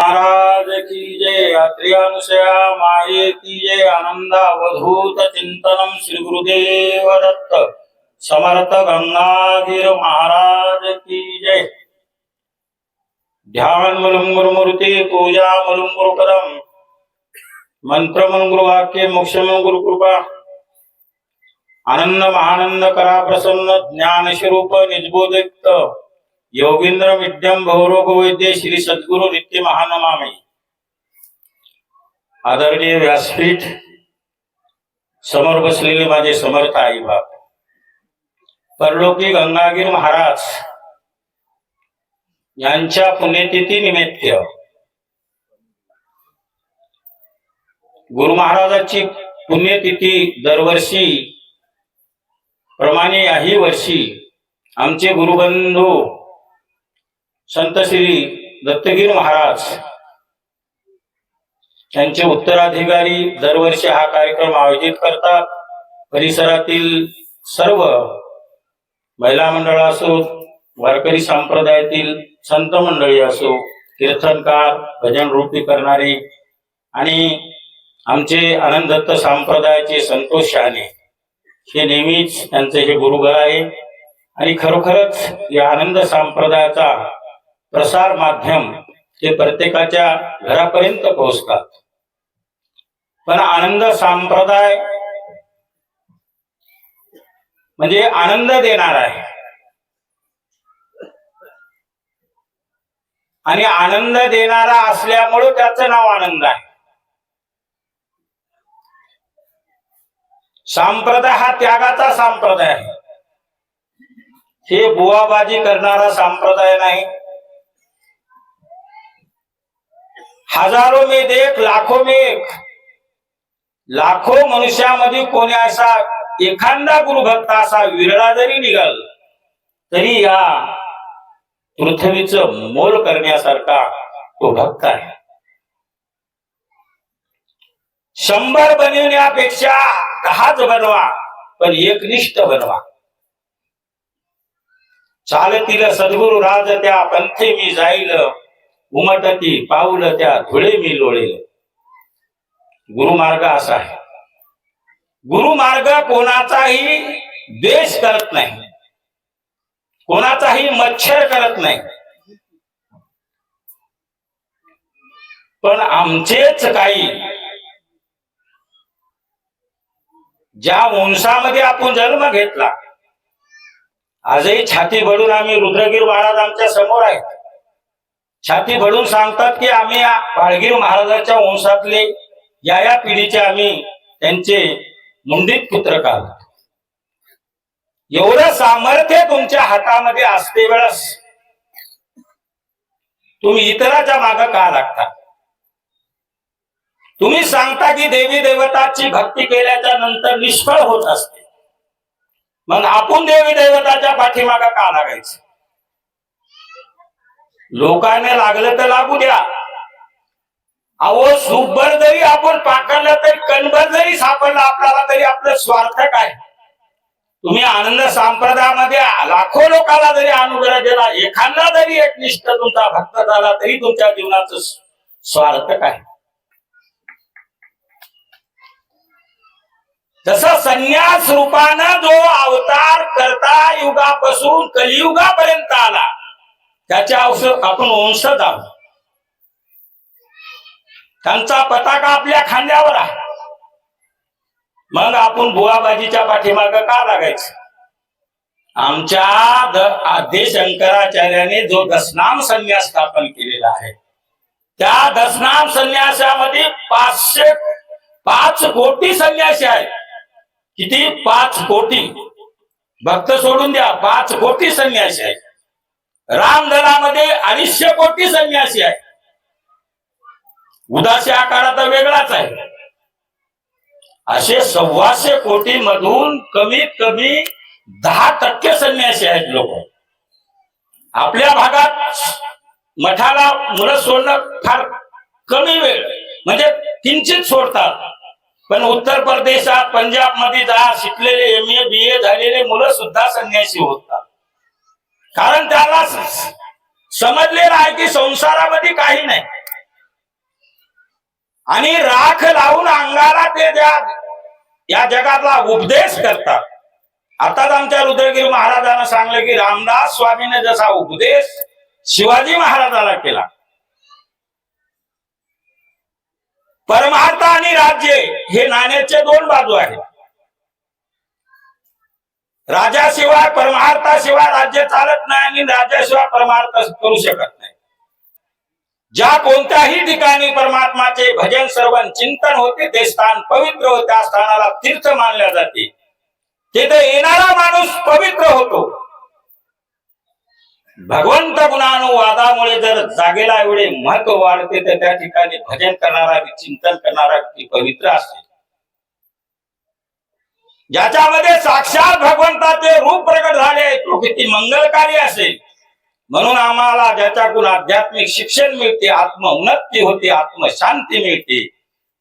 महाराज की जय अत्रि अनुसया माये की जय आनंद चिंतनम श्री गुरुदेव दत्त। समर्थ गंगाधीर महाराज की जय। ध्यान मुलुंगुर मूर्ती पूजा मुलुंगुर पदम। मंत्र गुरु वाक्य मोक्ष गुरु कृपा। आनंद महानंद करा प्रसन्न ज्ञान स्वरूप निजबोधित। योगेंद्र विद्यम भौरोग वैद्य श्री सद्गुरु नित्य महानमामी। आदरणीय व्यासपीठ समोर बसलेले माझे समर्थ आई बाप। परलोकी गंगागीर महाराज यांच्या पुण्यतिथी निमित्त गुरु महाराजांची पुण्यतिथी दरवर्षी प्रमाणे याही वर्षी आमचे गुरुबंधू संत श्री दत्तगीर महाराज त्यांचे उत्तराधिकारी दरवर्षी हा कार्यक्रम आयोजित करतात. परिसरातील सर्व महिला मंडळ असो वारकरी संप्रदायातील संत मंडळी असो कीर्तनकार भजन रूपी करणारे आणि आमचे आनंद दत्त संप्रदायाचे संतोष शहाणे हे नेहमीच त्यांचे हे गुरुघर आहे. आणि खरोखरच या आनंद संप्रदायाचा प्रसार माध्यम ते प्रत्येकाच्या घरापर्यंत पोहोचतात. पण आनंद संप्रदाय म्हणजे आनंद देणार आहे. आणि आनंद देणारा असल्यामुळे त्याचं नाव आनंद आहे. संप्रदाय हा त्यागाचा संप्रदाय आहे. हे बुवाबाजी करणारा संप्रदाय नाही. हजारो में देख लाखो में एक। लाखो मनुष्यामध्ये कोणी असा एखादा गुरुभक्त असा विरळा जरी निघाल तरी या पृथ्वीचं मोल करण्यासारखा तो भक्त आहे. शंभर बनवण्यापेक्षा दहाच बनवा पण एकनिष्ठ बनवा. चालतील सद्गुरु राज त्या पंथे मी जाईल उमटती पाऊल त्या धुळे मी लोळेल. गुरुमार्ग असा आहे. गुरुमार्ग कोणाचाही द्वेष करत नाही. कोणाचाही मच्छर करत नाही. पण आमचेच काही ज्या वंशामध्ये आपण जन्म घेतला आजही छाती भरून आम्ही रुद्रगीर महाराज आमच्यासमोर आहेत. छाती भरून सांगतात की आम्ही या बाळगीर महाराजाच्या वंशातले या या पिढीचे आम्ही त्यांचे मुंडीत पुत्र काल. एवढं सामर्थ्य तुमच्या हातामध्ये असते वेळस तुम्ही इतराच्या माग का लागता? तुम्ही सांगता की देवी देवताची भक्ती केल्याच्यानंतर निष्फळ होत असते. मग आपण देवी देवताच्या पाठीमागा का लागायचं? लोकांना लागलं तर लागू द्या. अहो सुबर जरी आपण पाकडलं तरी कणभर जरी सापडलं आपल्याला तरी आपलं स्वार्थ काय? तुम्ही आनंद संप्रदायामध्ये लाखो लोकांना जरी अनुग्रह दिला एखादा जरी एक निष्ठ तुमचा भक्त झाला तरी तुमच्या जीवनाचं स्वार्थ काय? तसं संन्यास रूपानं जो अवतार करता युगापासून कलियुगापर्यंत आला त्याच्या औषध आपण वंशज आहोत. त्यांचा पताका आपल्या खांद्यावर आहे. मग आपण बुवाबाजीच्या पाठीमाग का लागायचं? आमच्या द- शंकराचार्याने जो दसनाम संन्यास स्थापन केलेला आहे त्या दसनाम संन्यासामध्ये पाचशे पाच कोटी संन्यासी आहेत. किती? पाच कोटी. भक्त सोडून द्या पाच कोटी संन्यासी आहेत. रामधनामध्ये अडीचशे कोटी संन्यासी आहे उदासी आकाराचा वेगळाच आहे. असे सव्वाशे कोटी मधून कमीत कमी दहा टक्के संन्यासी आहेत लोक. आपल्या भागात मठाला मुलं सोडणं फार कमी वेळ म्हणजे किंचित सोडतात. पण उत्तर प्रदेशात पंजाबमध्ये जा शिकलेले एम ए बी ए झालेले मुलं सुद्धा संन्यासी होतात. कारण त्याला समजलेलं आहे की संसारामध्ये काही नाही. आणि राख लावून अंगाला ते द्या या जगातला उपदेश करतात. आताच आमच्या रुद्रगिरी महाराजांना सांगलं की रामदास स्वामीने जसा उपदेश शिवाजी महाराजाला केला. परमार्थ आणि राज्य हे नाण्याचे दोन बाजू आहेत. राजाशिवाय परमार्थाशिवाय राज्य चालत नाही आणि राजाशिवाय परमार्थ करू शकत नाही. ज्या कोणत्याही ठिकाणी परमात्माचे भजन सर्वन चिंतन होते ते स्थान पवित्र होते त्या स्थानाला तीर्थ मानल्या जाते. तिथे येणारा माणूस पवित्र होतो. भगवंत गुणानुवादामुळे जर जागेला एवढे महत्त्व वाढते तर त्या ठिकाणी भजन करणारा चिंतन करणारा व्यक्ती पवित्र असते ज्याच्यामध्ये साक्षात भगवंताचे रूप प्रकट झाले तो किती मंगलकारी असेल. म्हणून आम्हाला ज्याच्याकडून आध्यात्मिक शिक्षण मिळते आत्म उन्नती होते आत्मशांती मिळते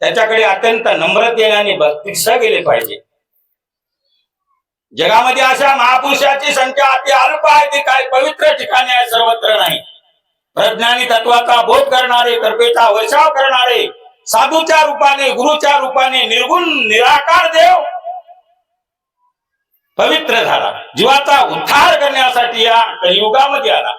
त्याच्याकडे अत्यंत नम्रतेने आणि भक्तीस गेले पाहिजे. जगामध्ये अशा महापुरुषाची संख्या अति अल्प आहे ती काही पवित्र ठिकाणी आहे सर्वत्र नाही. प्रज्ञानी तत्वाचा बोध करणारे कृपेचा वैशाव करणारे साधूच्या रूपाने गुरुच्या रूपाने निर्गुण निराकार देव पवित्र झाला. जीवाचा उद्धार करण्यासाठी या कलियुगामध्ये आला.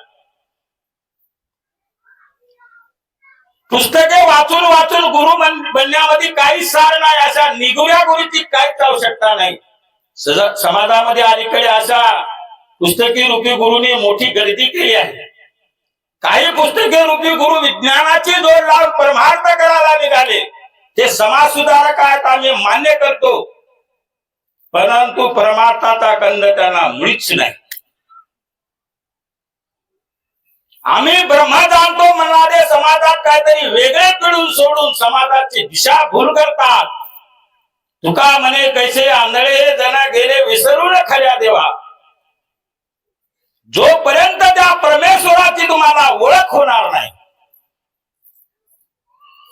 पुस्तके वाचून वाचून गुरु बन- बनण्यामध्ये काहीच सार नाही अशा निगुऱ्या गुरुची काहीच आवश्यकता नाही. समाजामध्ये अलीकडे अशा पुस्तकी रूपी गुरुने मोठी गर्दी केली आहे. काही पुस्तके रूपी गुरु विज्ञानाची जोड लावून परमार्थ करायला निघाले. ते समाज सुधारक आहेत आम्ही मान्य करतो. परंतु परमार्थाचा कंद त्यांना मुळीच नाही. आम्ही ब्रह्मा जाणतो म्हणाले समाजात काहीतरी वेगळे पिढून सोडून समाजाची दिशा भूल करतात. तुका म्हणे कैसे आंधळे जण गेले विसरून खऱ्या देवा. जोपर्यंत त्या परमेश्वराची तुम्हाला ओळख होणार नाही.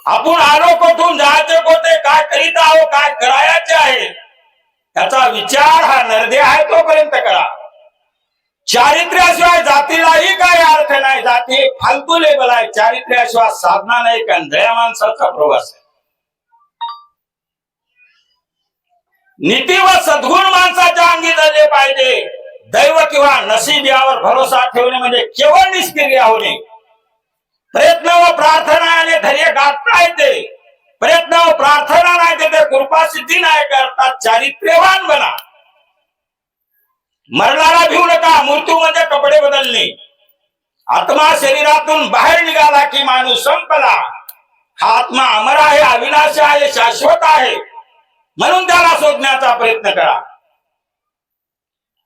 आपण आलो कोठून जायचे कोठे काय करीत आहो काय करायचं? याचा विचार हा नरदे आहे तोपर्यंत करा. चारित्र्याशिवाय जातीलाही काय अर्थ नाही. जाती फालतू लेबल आहे. चारित्र्याशिवाय साधना नाही. कंधळ्या माणसाचा प्रवास आहे. नीती व सद्गुण माणसाच्या अंगी धरले पाहिजे. दैव किंवा नशीब यावर भरोसा ठेवणे म्हणजे केवळ निष्क्रिय होणे. प्रयत्न व प्रार्थना आणि धैर्य गाठता येते. प्रयत्न व प्रार्थना नाही ते कृपा सिद्धी नाही करता चारित्र्यवान बना. मरणाला भिवू नका. मृत्यू म्हणजे कपडे बदलणे. आत्मा शरीरातून बाहेर निघाला की माणूस संपला. हा आत्मा अमर आहे अविनाश आहे शाश्वत आहे. म्हणून त्याला शोधण्याचा प्रयत्न करा.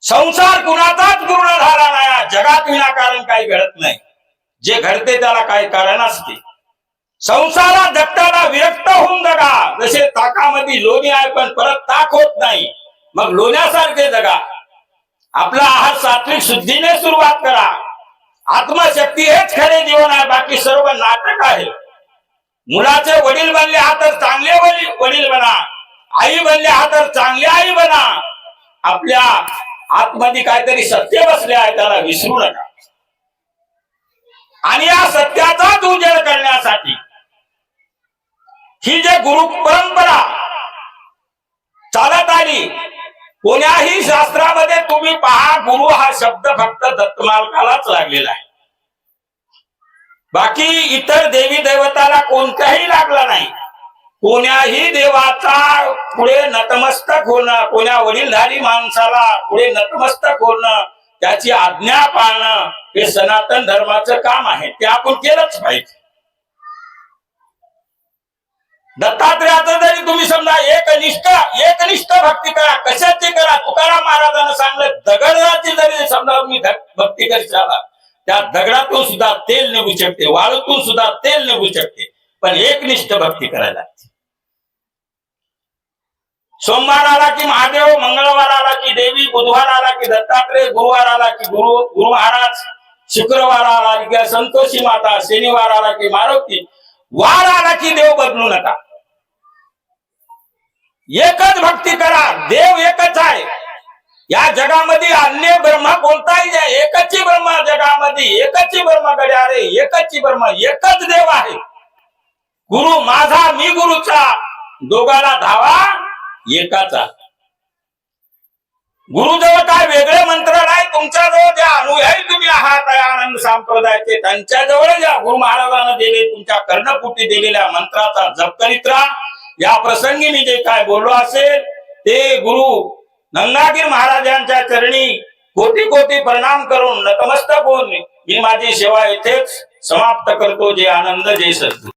संसार कुणाचाच पूर्ण झाला नाही. जगात विनाकारण काही घडत नाही. जे घडते त्याला काही कारण असते. संसारात जगताना विरक्त होऊन जगा. जसे ताकामध्ये लोणी आहे पण परत ताक होत नाही. मग लोण्यासारखे जगा. आपला आहार सात्विक शुद्धीने सुरुवात करा. आत्मशक्ती हेच खरे जीवन आहे बाकी सर्व नाटक आहे. मुलाचे वडील बनले हा तर चांगले वडील बना. आई बनले हा तर चांगली आई बना. आपल्या आतमध्ये काहीतरी सत्य बसले आहे त्याला विसरू नका. आणि या सत्याचाच उजेड करण्यासाठी ही जे गुरु परंपरा चालत आली कोण्याही शास्त्रामध्ये तुम्ही पहा गुरु हा शब्द फक्त दत्तमालकालाच लागलेला आहे. बाकी इतर देवी देवताला कोणताही लागला नाही. कोण्याही देवाचा पुढे नतमस्तक होणं कोण्या वडीलधारी माणसाला पुढे नतमस्तक होणं त्याची आज्ञा पाळणं हे सनातन धर्माचं काम आहे. ते आपण केलंच पाहिजे. दत्तात्रयाचं जरी तुम्ही समजा एकनिष्ठ एकनिष्ठ भक्ती करा कशाची करा तुकाराम महाराजांना सांगलं दगडाची जरी समजा तुम्ही भक्ती करशाला त्या दगडातून सुद्धा तेल निघू शकते वाळूतून सुद्धा तेल निघू शकते पण एकनिष्ठ भक्ती करायला लागते. सोमवार आला की महादेव मंगळवार आला की देवी बुधवार आला की दत्तात्रय गुरुवार आला की गुरु गुरु महाराज शुक्रवार आला की संतोषी माता शनिवार आला की मारुती वार आला की देव बदलू नका. एकच भक्ती करा. देव एकच आहे. या जगामध्ये अन्य ब्रह्मा कोणताही नाही. एकच ब्रह्मा जगामध्ये एकच ब्रह्मा गड्यारे एकच एकच देव आहे. गुरु माझा मी गुरुचा. दोघाला धावा एकाचा. गुरुजवळ काय वेगळे मंत्र नाही. तुमच्याजवळ ज्या अनुयायी तुम्ही आहात आनंद संप्रदायाचे त्यांच्याजवळ ज्या गुरु महाराजांना दिले तुमच्या कर्णपुटी दिलेल्या मंत्राचा जप करीत राहा या प्रसंगी मी जे काय बोललो असेल ते गुरु गंगागीर महाराजांच्या चरणी कोटी कोटी प्रणाम करून नतमस्तक होऊन मी माझी सेवा येथेच समाप्त करतो. जे आनंद जय सद्गुरू.